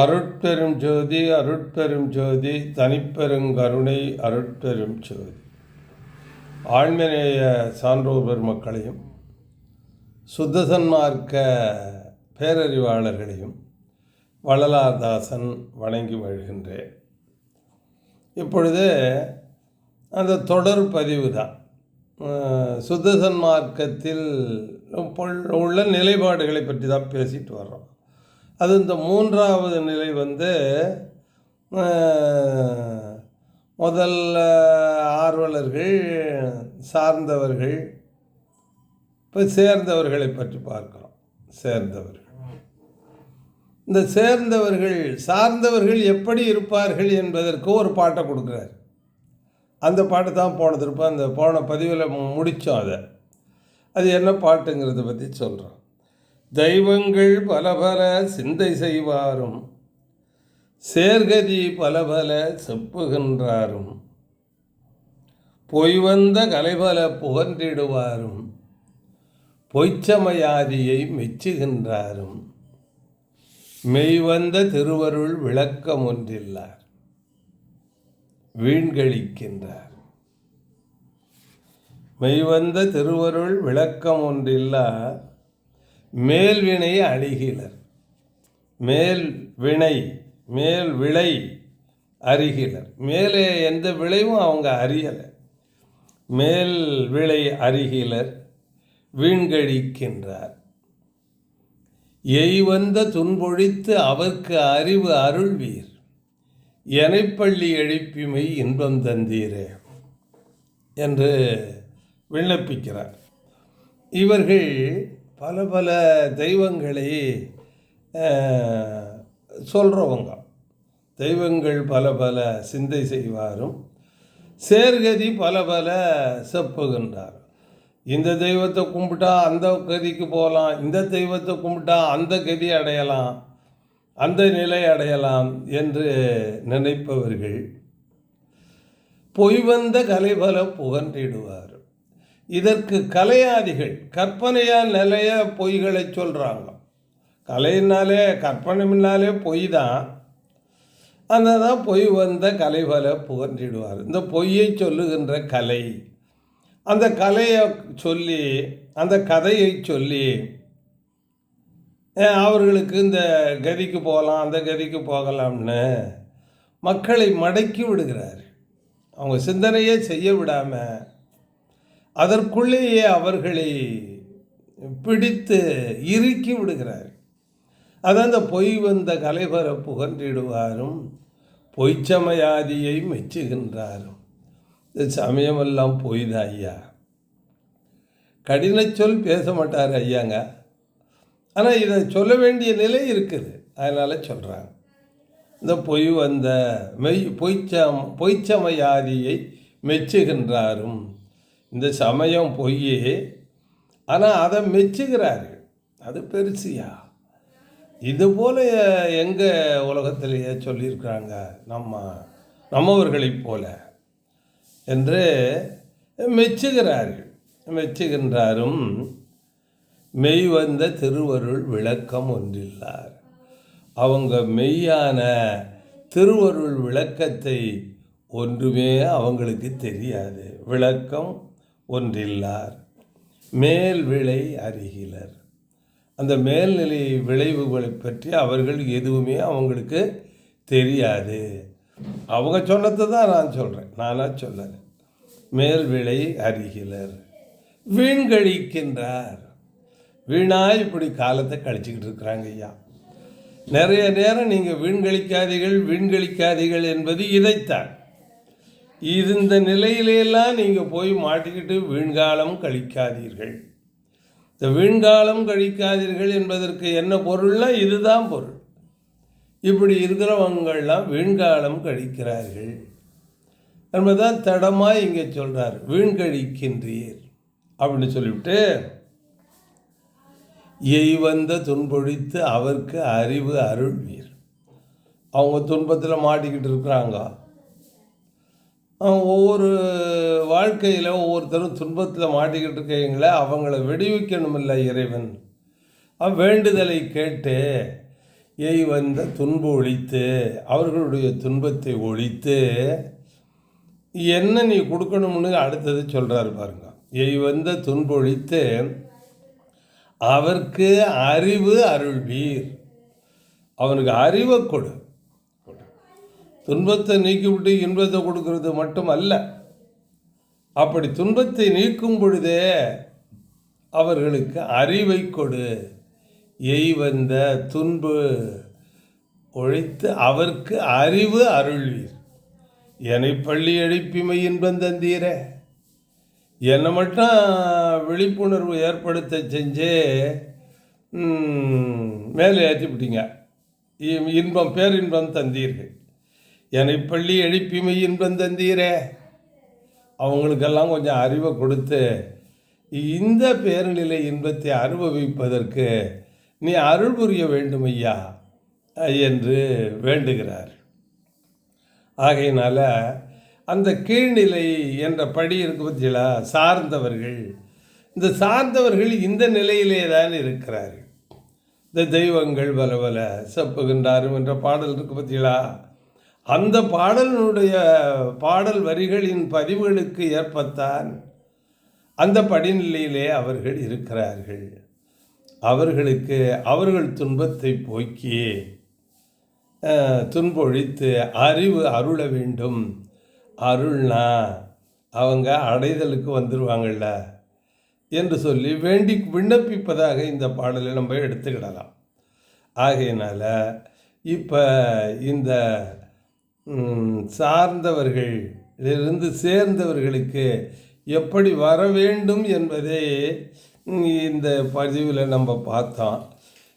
அருட்பெரும் ஜோதி அருட்பெரும் ஜோதி தனிப்பெருங்கருணை அருட்பெரும் ஜோதி. ஆழ்மநேய சான்றோர் பெருமக்களையும் சுத்தசன்மார்க்க பேரறிவாளர்களையும் வள்ளலார்தாசன் வணங்கி வருகின்றேன் இப்பொழுது அந்த தொடர் பதிவு தான். சுத்த சன்மார்க்கத்தில் உள்ள நிலைப்பாடுகளை பற்றி தான் பேசிட்டு வர்றோம். அது இந்த மூன்றாவது நிலை வந்து முதல்ல ஆர்வலர்கள் சார்ந்தவர்கள் இப்போ சேர்ந்தவர்களை பற்றி பார்க்குறோம். சேர்ந்தவர்கள். இந்த சேர்ந்தவர்கள் சார்ந்தவர்கள் எப்படி இருப்பார்கள் என்பதற்கு ஒரு பாட்டை கொடுக்குறாரு. அந்த பாட்டு தான் போன திருப்ப அந்த போன பதிவில் முடித்தோம் அதை. அது என்ன பாட்டுங்கிறத பற்றி சொல்கிறோம். தெய்வங்கள் பல பல சிந்தை செய்வாரும். சேர்கதி பல பல செப்புகின்றாரும். பொய் வந்த கலைபல புகன்றிடுவாரும். பொய்ச்சமயாதியை மெச்சுகின்றாரும். மெய் வந்த திருவருள் விளக்கம் ஒன்றில்லார் வீண்களிக்கின்றார் மெய்வந்த திருவருள் விளக்கம் ஒன்றில்லா மேல்வினை அழிகிலர் மேல் வினை மேல் விளை அறிகிலர் மேலே எந்த விளைவும் அவங்க அறியலை. மேல் விளை அறிகிலர் வீண்கழிக்கின்றார். எய்வந்த துன்பொழித்து அவர்க்கு அறிவு அருள்வீர். எனைப்பள்ளி எழுப்பிமை இன்பம் தந்தீரே என்று விண்ணப்பிக்கிறார். இவர்கள் பல பல தெய்வங்களை சொல்கிறவங்க தெய்வங்கள் பல பல சிந்தை செய்வாரும். சேர்கதி பல பல செப்புகின்றார். இந்த தெய்வத்தை கும்பிட்டா அந்த கதிக்கு போகலாம் இந்த தெய்வத்தை கும்பிட்டா அந்த கதி அடையலாம் அந்த நிலை அடையலாம் என்று நினைப்பவர்கள் பொய் வந்த கலைபல புகன்றிடுவார். இதற்கு கலையாதிகள் கற்பனையால் நிலைய பொய்களை சொல்கிறாங்க கலையினாலே கற்பனைனாலே பொய் தான் அந்த தான் பொய் வந்த கலைபல புகன்றிடுவார். இந்த பொய்யை சொல்லுகின்ற கலை அந்த கலையை சொல்லி அந்த கதையை சொல்லி அவர்களுக்கு இந்த கதிக்கு போகலாம் அந்த கதிக்கு போகலாம்னு மக்களை மடக்கி விடுகிறார் அவங்க சிந்தனையே செய்ய விடாமல் அதற்குள்ளேயே அவர்களை பிடித்து இறுக்கி விடுகிறார். அதான் அந்த பொய் வந்த கலைபர புகன்றிடுவாரும் பொய்ச்சமயாதியை மெச்சுகின்றாரும். இந்த சமயமெல்லாம் பொய் தான் ஐயா? கடின சொல் பேச மாட்டார் ஐயாங்க. ஆனால் இதை சொல்ல வேண்டிய நிலை இருக்குது. அதனால் சொல்கிறாங்க இந்த பொய் வந்த மெய் பொய்ச்சம் பொய்ச்சமயாதியை மெச்சுகின்றாரும். இந்த சமயம் பொய்யே. ஆனால் அதை மெச்சுகிறார்கள். அது பெருசியா? இது போல எங்கே உலகத்திலேயே சொல்லியிருக்கிறாங்க நம்ம நம்மவர்களைப் போல என்று மெச்சுகிறார்கள். மெச்சுகின்றாரும் மெய் வந்த திருவருள் விளக்கம் ஒன்றில்லார். அவங்க மெய்யான திருவருள் விளக்கத்தை ஒன்றுமே அவங்களுக்கு தெரியாது. விளக்கம் ஒன்றில்லார். மேல் விளை அறிகிலர். அந்த மேல்நிலை விளைவுகளை பற்றி அவர்கள் எதுவுமே அவங்களுக்கு தெரியாது. அவங்க சொன்னதை தான் நான் சொல்கிறேன் நானாக சொல்லலை. மேல் விளை அறிகிலர். வீண்கழிக்கின்றார். வீணாக இப்படி காலத்தை கழிச்சிக்கிட்டு இருக்கிறாங்க ஐயா. நிறைய நேரம் நீங்கள் வீண்கழிக்காதீர்கள் வீண்கழிக்காதீர்கள் என்பது இதைத்தான். இது இந்த நிலையிலெல்லாம் நீங்கள் போய் மாட்டிக்கிட்டு வீண்காலம் கழிக்காதீர்கள். இந்த வீண்காலம் கழிக்காதீர்கள் என்பதற்கு என்ன பொருள்னா இதுதான் பொருள். இப்படி இருக்கிறவங்கள்லாம் வீண்காலம் கழிக்கிறார்கள். என்பதுதான் தடமாக இங்கே சொல்கிறார் வீண்கழிக்கின்றீர் அப்படின்னு சொல்லிவிட்டு எய் வந்த துன்பொழித்து அவருக்கு அறிவு அருள்வீர். அவங்க துன்பத்தில் மாட்டிக்கிட்டு இருக்கிறாங்க. ஒவ்வொரு வாழ்க்கையில் ஒவ்வொருத்தரும் துன்பத்தில் மாட்டிக்கிட்டு இருக்கீங்களே அவங்கள விடுவிக்கணுமில்ல இறைவன். வேண்டுதலை கேட்டு எய் வந்த துன்பு ஒழித்து அவர்களுடைய துன்பத்தை ஒழித்து என்ன நீ கொடுக்கணும்னு அடுத்தது சொல்கிறாரு பாருங்க. எய் வந்த துன்பொழித்து அவருக்கு அறிவு அருள்வீர். அவனுக்கு அறிவை கொடு. துன்பத்தை நீக்கிவிட்டு இன்பத்தை கொடுக்கறது மட்டும் அல்ல அப்படி துன்பத்தை நீக்கும் பொழுதே அவர்களுக்கு அறிவை கொடு. எய்வந்த துன்பு ஒழித்து அவர்க்கு அறிவு அருள்வீர். என்னை பள்ளி எழுப்பிமை இன்பம் தந்தீர. என்னை மட்டும் விழிப்புணர்வு ஏற்படுத்த செஞ்சு மேலே ஏற்றிவிட்டீங்க. இ- இன்பம் பேரின்பம் தந்தீர்கள். என்னை பள்ளி எழுப்பிமை இன்பம் தந்தீரே அவங்களுக்கெல்லாம் கொஞ்சம் அறிவை கொடுத்து இந்த பேருநிலை இன்பத்தை அனுபவிப்பதற்கு நீ அருள் புரிய வேண்டும் ஐயா என்று வேண்டுகிறார். ஆகையினால் அந்த கீழ்நிலை என்ற படி இருக்கு பற்றியலா சார்ந்தவர்கள் இந்த சார்ந்தவர்கள் இந்த நிலையிலே தான் இருக்கிறார்கள். இந்த தெய்வங்கள் பல பல செப்புகின்றாரும் என்ற பாடல் இருக்கு பற்றியலா அந்த பாடலினுடைய பாடல் வரிகளின் பதிவுகளுக்கு ஏற்பத்தான் அந்த படிநிலையிலே அவர்கள் இருக்கிறார்கள். அவர்களுக்கு அவர்கள் துன்பத்தை போக்கி துன்பொழித்து அறிவு அருள வேண்டும். அருள்னா அவங்க அடைதலுக்கு வந்துடுவாங்கள்ல என்று சொல்லி வேண்டி விண்ணப்பிப்பதாக இந்த பாடலை நம்ம எடுத்துக்கிடலாம். ஆகையினால் இப்போ இந்த சார்ந்தவர்களிலிருந்து சேர்ந்தவர்களுக்கு எப்படி வர வேண்டும் என்பதே இந்த பதிவில் நம்ம பார்த்தோம்.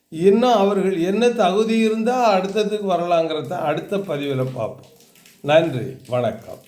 இன்னும் அவர்கள் என்ன தகுதி இருந்தால் அடுத்ததுக்கு வரலாங்கிறத அடுத்த பதிவில் பார்ப்போம். நன்றி வணக்கம்.